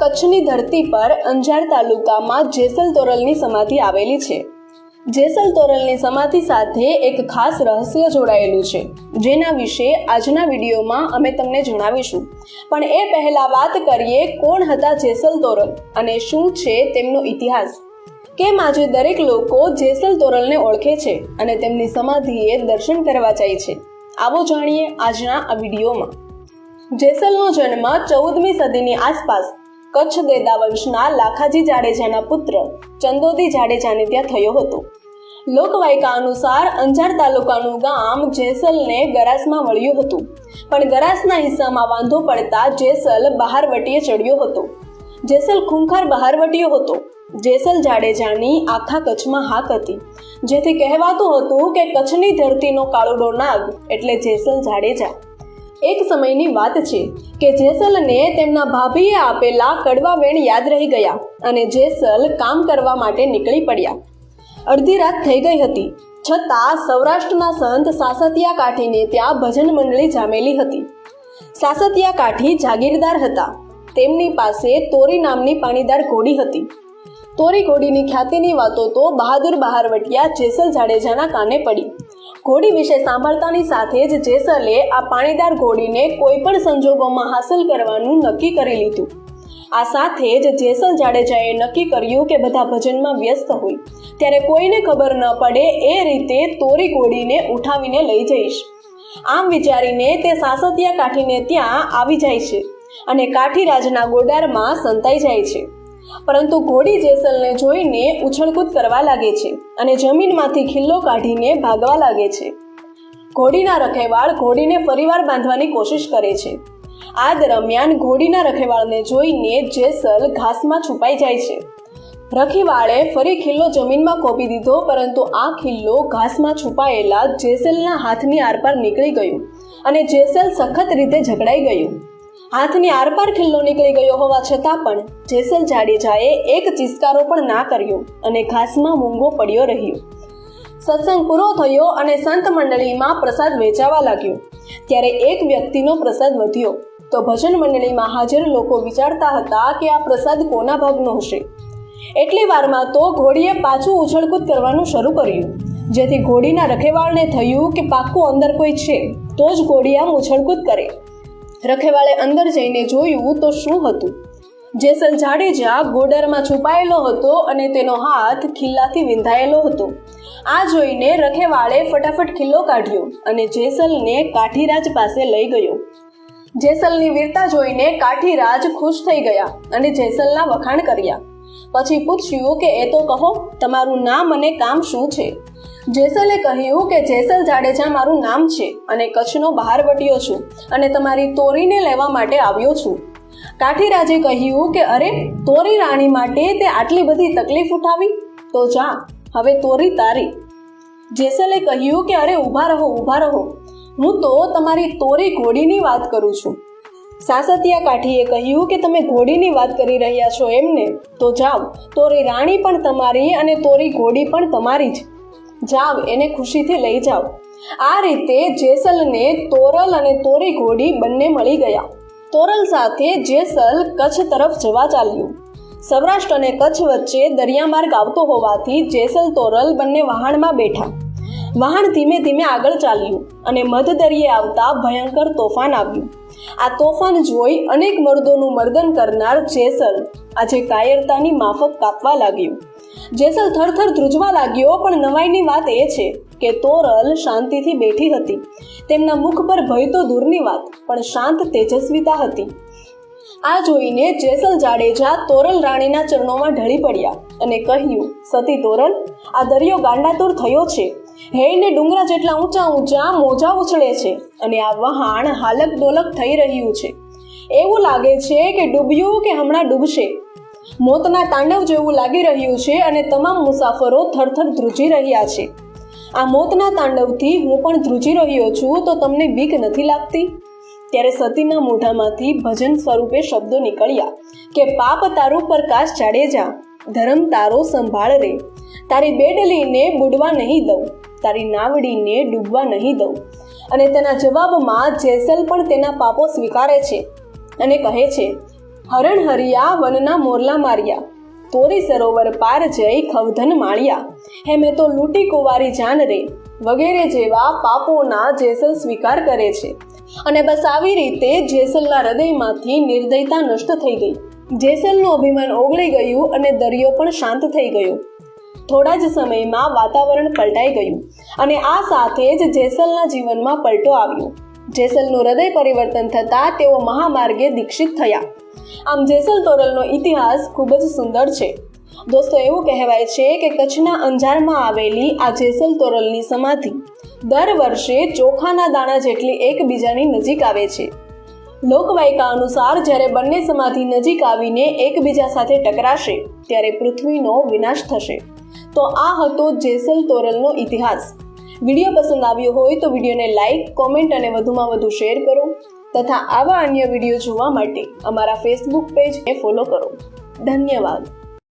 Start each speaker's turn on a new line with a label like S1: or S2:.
S1: કચ્છની ધરતી પર અંજાર તાલુકામાં જેસલ તોરલની સમાધિ આવેલી છે. જેસલ તોરલની સમાધિ સાથે એક ખાસ રહસ્ય જોડાયેલું છે, જેના વિશે આજના વિડીયોમાં અમે તમને જણાવીશું. પણ એ પહેલા વાત કરીએ કોણ હતા જેસલ તોરલ અને શું છે તેમનો ઇતિહાસ? કેમ આજે દરેક લોકો જેસલ તોરલને ઓળખે છે અને તેમની સમાધિએ દર્શન કરવા જાય છે? આવો જાણીએ આજના આ વિડીયોમાં. જેસલનો જન્મ ચૌદમી સદીની આસપાસ કચ્છ દેદા વંશના લાખાજી જાડેજાના પુત્ર ચંદોદી જાડેજાને ત્યાં થયો હતો. લોકવાયકા અનુસાર અંજાર તાલુકાનું ગામ જેસલને ગરાસમાં વળ્યું હતું. પણ ગરાસના હિસ્સામાં વાંધો પડતા જેસલ બહારવટીએ ચડ્યો હતો. જેસલ ખૂંખાર બહારવટીયો હતો. જેસલ જાડેજાની આખા કચ્છમાં હાક હતી. જેથી કહેવાતું હતું કે કચ્છની ધરતીનો કાળુડો નાગ એટલે જેસલ જાડેજા. એક સમયની વાત છે કે જેસલને તેમના ભાભીએ આપેલા કડવા વેણ યાદ રહી ગયા અને જેસલ કામ કરવા માટે નીકળી પડ્યા. અડધી રાત થઈ ગઈ હતી. છતાં સૌરાષ્ટ્રના સંત સાસતિયા કાઠીને ત્યાં ભજન મંડળી જામેલી હતી. સાસતિયા કાઠી જાગીરદાર હતા. તેમની પાસે તોરી નામની પાણીદાર ઘોડી હતી. તોરી ઘોડીની ખ્યાતિની વાતો તો બહાદુર બહારવટિયા જેસલ જાડેજાના કાને પડી. ઘોડી વિશે સાંભળતાની સાથે જ જેસલે આ પાણીદાર ઘોડીને કોઈ પણ સંજોગોમાં હાંસલ કરવાનું નક્કી કરી લીધું. આ સાથે જ જેસલ જાડેજાએ નક્કી કર્યું કે બધા ભજનમાં વ્યસ્ત હોય. ત્યારે કોઈને ખબર ન પડે એ રીતે તોરી ઘોડીને ઉઠાવીને લઈ જઈશ. આમ વિચારીને તે સાસતિયા કાઠીને ત્યાં આવી જાય છે અને કાઠી રાજના ગોડારમાં સંતાઈ જાય છે. પરંતુ ઘોડી જેસલને જોઈને ઉછળકૂદ કરવા લાગે છે અને જમીનમાંથી ખિલ્લો કાઢીને ભાગવા લાગે છે. ઘોડીના રખેવાળ ઘોડીને ફરીવાર બાંધવાની કોશિશ કરે છે. આ દરમિયાન ઘોડીના રખેવાળને જોઈને જેસલ ઘાસમાં છુપાઈ જાય છે. રખીવાળે ફરી ખિલ્લો જમીનમાં કોપી દીધો, પરંતુ આ ખિલ્લો ઘાસમાં છુપાયેલા જેસલના હાથની આરપાર નીકળી ગયું અને જેસલ સખત રીતે ઝઘડાઈ ગયું. હાથની આરપાર ખિલ્લો નીકળી ગયો હોવા છતાં પણ જેસલ જાડેજાએ એક ચિસ્કારો પણ ના કર્યો અને ઘાસમાં મૂંગો પડ્યો રહ્યો. સત્સંગ પૂરો થયો અને સંત મંડળીમાં પ્રસાદ વેચાવા લાગ્યો. ત્યારે એક વ્યક્તિનો પ્રસાદ વધ્યો. તો ભજન મંડળીમાં હાજર લોકો વિચારતા હતા કે આ પ્રસાદ કોના ભાગનો હશે. એટલી વારમાં તો ઘોડીએ પાછું ઉછળકૂદ કરવાનું શરૂ કર્યું. જેથી ઘોડીના રખેવાળને થયું કે પાક્કું અંદર કોઈ છે, તો જ ઘોડી આમ ઉછળકૂદ કરે. રખેવાળે અંદર જઈને જોયું તો શું હતું? જેસલ જાડેજા ગોડરમાં છુપાયેલો હતો અને તેનો હાથ ખિલ્લાથી વિંધાયેલો હતો. આ જોઈને રખેવાળે ફટાફટ ખિલ્લો કાઢ્યો અને જેસલને કાઠીરાજ પાસે લઈ ગયો. જેસલની વીરતા જોઈને કાઠીરાજ ખુશ થઈ ગયા અને જેસલના વખાણ કર્યા. પછી પૂછ્યું કે, એ તો કહો, તમારું નામ અને કામ શું છે? જેસલે કહ્યું કે જેસલ જાડેજા મારું નામ છે અને કચ્છનો બહારવટીયો છું અને તમારી તોરીને લેવા માટે આવ્યો છું. કાઠીરાજે કહ્યું કે અરે, તોરી રાણી માટે તે આટલી બધી તકલીફ ઉઠાવી? તો જા, હવે તોરી તારી. જેસલે કહ્યું કે અરે, ઊભા રહો ઊભા રહો. હું તો તમારી તોરી ઘોડીની વાત કરું છું. સાસતિયા કાઠીએ કહ્યું કે તમે ઘોડીની વાત કરી રહ્યા છો એમને? તો જાઓ, તોરી રાણી પણ તમારી અને તોરી ઘોડી પણ તમારી જ. જાવ, એને ખુશીથી લઈ જાઓ આ રીતે જેસલને તોરલ અને તોરી ઘોડી બંને મળી ગયા. તોરલ સાથે જેસલ કચ્છ તરફ જવા ચાલ્યું. સૌરાષ્ટ્ર અને કચ્છ વચ્ચે દરિયામાર્ગ આવતો હોવાથી જેસલ તોરલ બંને વહાણમાં બેઠા. વહાણ ધીમે ધીમે આગળ ચાલ્યું અને મધ દરિયે આવતા ભયંકર તોફાન આવ્યું. આ તોફાન જોઈ અનેક મર્દોનું મર્દન કરનાર જેસલ આજે કાયરતાની માફક કાપવા લાગ્યું. જેસલ થરથર ધ્રુજવા લાગ્યો, પણ નવાઈની વાત એ છે કે તોરલ શાંતિથી બેઠી હતી. તેમના મુખ પર ભય તો દૂરની વાત, પણ શાંત તેજસ્વીતા હતી. આ જોઈને જેસલ જાડેજા તોરલ રાણીના ચરણોમાં ઢળી પડ્યા અને કહ્યું, સતી તોરલ, આ દરિયો ગાંડાતુર થયો છે. હેઈને ડુંગરા જેટલા ઊંચા ઊંચા મોજા ઉછળે છે અને આ વહાણ હાલક ડોલક થઈ રહ્યું છે. એવું લાગે છે કે ડૂબ્યું કે હમણાં ડૂબશે. મોતના તાંડવ જેવું લાગી રહ્યું છે અને તમામ મુસાફરો થરથર ધ્રુજી રહ્યા છે. આ મોતના તાંડવથી હું પણ ધ્રુજી રહ્યો છું, તો તમને બીક નથી લાગતી? ત્યારે સતીના મોઢામાંથી ભજન સ્વરૂપે શબ્દો નીકળ્યા કે, પાપ તારું પ્રકાશ જાડેજા ધર્મ તારો સંભાળ રે. તારી બેડલીને બુડવા નહીં દઉં, તારી નાવડીને ડૂબવા નહીં દઉં. અને તેના જવાબમાં જેસલ પણ તેના પાપો સ્વીકારે છે અને કહે છે હરણ હરિયા વનના મોરલા માર્યા. તોરી સરોવર પાર જઈ ખવધન માળ્યા. હેમે તો લૂંટી કુવારી જાન રે વગેરે જેવા પાપોના જેસલ સ્વીકાર કરે છે. અને બસ આવી રીતે જેસલના હૃદયમાંથી નિર્દયતા નષ્ટ થઈ ગઈ. જેસલનું અભિમાન ઓગળી ગયું અને દરિયો પણ શાંત થઈ ગયો. થોડા જ સમયમાં વાતાવરણ પલટાઈ ગયું. અને આ સાથે જ જેસલના જીવનમાં પલટો આવ્યો. જેસલનું હૃદય પરિવર્તન થતાં તેઓ મહામાર્ગે દીક્ષિત થયા. આમ જેસલ તોરલનો ઇતિહાસ ખૂબ જ સુંદર છે. દોસ્તો, એવું કહેવાય છે કે કચ્છના અંજારમાં આવેલી આ જેસલ તોરલની સમાધિ દર વર્ષે ચોખાના દાણા જેટલી એકબીજાની નજીક આવે છે. લોકવાયકા અનુસાર જ્યારે બંને સમાધિ નજીક આવીને એકબીજા સાથે ટકરાશે, ત્યારે પૃથ્વીનો વિનાશ થશે. તો આ હતો જેસલ તોરલનો ઇતિહાસ. વીડિયો પસંદ આવ્યો હોય તો વિડીયોને લાઇક કોમેન્ટ અને વધુમાં વધુ શેર કરો તથા આવા અન્ય વીડિયો જોવા માટે અમારા ફેસબુક પેજને ફોલો કરો. ધન્યવાદ.